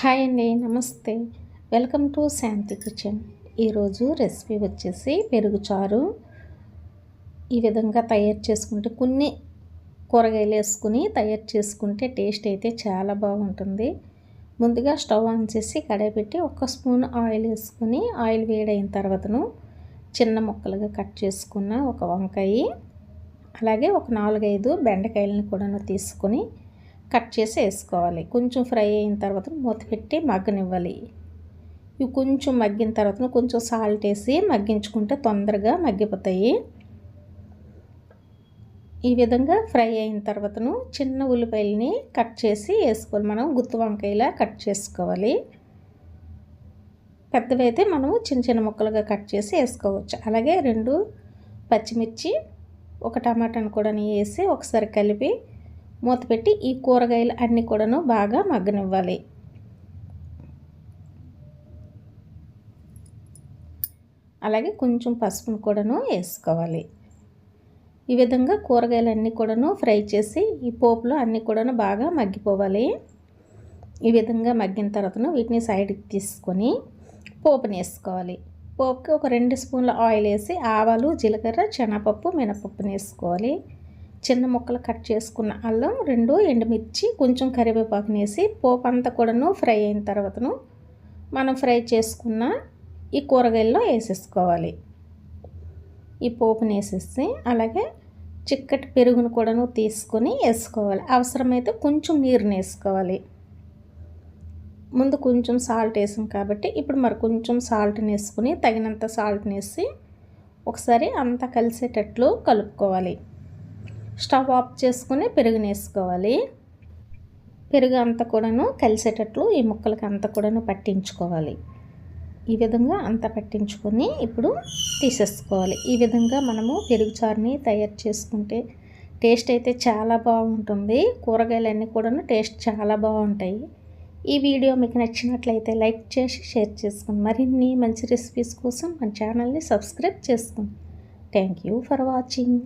Hi అండి నమస్తే. Welcome to Shanti kitchen. ఈరోజు రెసిపీ వచ్చేసి పెరుగు చారు ఈ విధంగా తయారు చేసుకుంటే కొన్ని కూరగాయలు వేసుకుని తయారు చేసుకుంటే టేస్ట్ అయితే చాలా బాగుంటుంది. ముందుగా స్టవ్ ఆన్ చేసి కడాయి పెట్టి ఒక స్పూన్ ఆయిల్ వేసుకుని ఆయిల్ వేడైన తర్వాతను చిన్న ముక్కలుగా కట్ చేసుకున్న ఒక వంకాయ అలాగే ఒక నాలుగైదు బెండకాయలను కూడా తీసుకొని కట్ చేసి వేసుకోవాలి. కొంచెం ఫ్రై అయిన తర్వాత మూత పెట్టి మగ్గనివ్వాలి. ఇవి కొంచెం మగ్గిన తర్వాత కొంచెం సాల్ట్ వేసి మగ్గించుకుంటే తొందరగా మగ్గిపోతాయి. ఈ విధంగా ఫ్రై అయిన తర్వాతను చిన్న ఉల్లిపాయలని కట్ చేసి వేసుకోవాలి. మనం గుత్తి వంకాయలా కట్ చేసుకోవాలి. పెద్దవైతే మనము చిన్న చిన్న ముక్కలుగా కట్ చేసి వేసుకోవచ్చు. అలాగే రెండు పచ్చిమిర్చి ఒక టమాటాను కూడా వేసి ఒకసారి కలిపి మూత పెట్టి ఈ కూరగాయలు అన్నీ కూడాను బాగా మగ్గనివ్వాలి. అలాగే కొంచెం పసుపును కూడాను వేసుకోవాలి. ఈ విధంగా కూరగాయలన్నీ కూడాను ఫ్రై చేసి ఈ పోపులో అన్నీ కూడాను బాగా మగ్గిపోవాలి. ఈ విధంగా మగ్గిన తర్వాత వీటిని సైడ్కి తీసుకొని పోపుని వేసుకోవాలి. పోపుకి ఒక రెండు స్పూన్ల ఆయిల్ వేసి ఆవాలు జీలకర్ర శనగపప్పు మినపప్పుని వేసుకోవాలి. చిన్న ముక్కలు కట్ చేసుకున్న అల్లం రెండు ఎండుమిర్చి కొంచెం కరివేపాకుని వేసి పోపు అంతా కూడాను ఫ్రై అయిన తర్వాతను మనం ఫ్రై చేసుకున్న ఈ కూరగాయల్లో వేసేసుకోవాలి. ఈ పోపుని వేసేసి అలాగే చిక్కటి పెరుగును కూడాను తీసుకొని వేసుకోవాలి. అవసరమైతే కొంచెం నీరుని వేసుకోవాలి. ముందు కొంచెం సాల్ట్ వేసాం కాబట్టి ఇప్పుడు మరి కొంచెం సాల్ట్ని వేసుకుని తగినంత సాల్ట్ని వేసి ఒకసారి అంతా కలిసేటట్లు కలుపుకోవాలి. స్టవ్ ఆఫ్ చేసుకుని పెరుగుని వేసుకోవాలి పెరుగు అంతా కూడాను కలిసేటట్లు ఈ ముక్కలకి అంతా కూడాను పట్టించుకోవాలి. ఈ విధంగా అంతా పట్టించుకొని ఇప్పుడు తీసేసుకోవాలి. ఈ విధంగా మనము పెరుగు చారుని తయారు చేసుకుంటే టేస్ట్ అయితే చాలా బాగుంటుంది. కూరగాయలన్నీ కూడాను టేస్ట్ చాలా బాగుంటాయి. ఈ వీడియో మీకు నచ్చినట్లయితే లైక్ చేసి షేర్ చేసుకోండి మరిన్ని మంచి రెసిపీస్ కోసం మన ఛానల్ని సబ్స్క్రైబ్ చేసుకోండి థ్యాంక్ యూ ఫర్ వాచింగ్.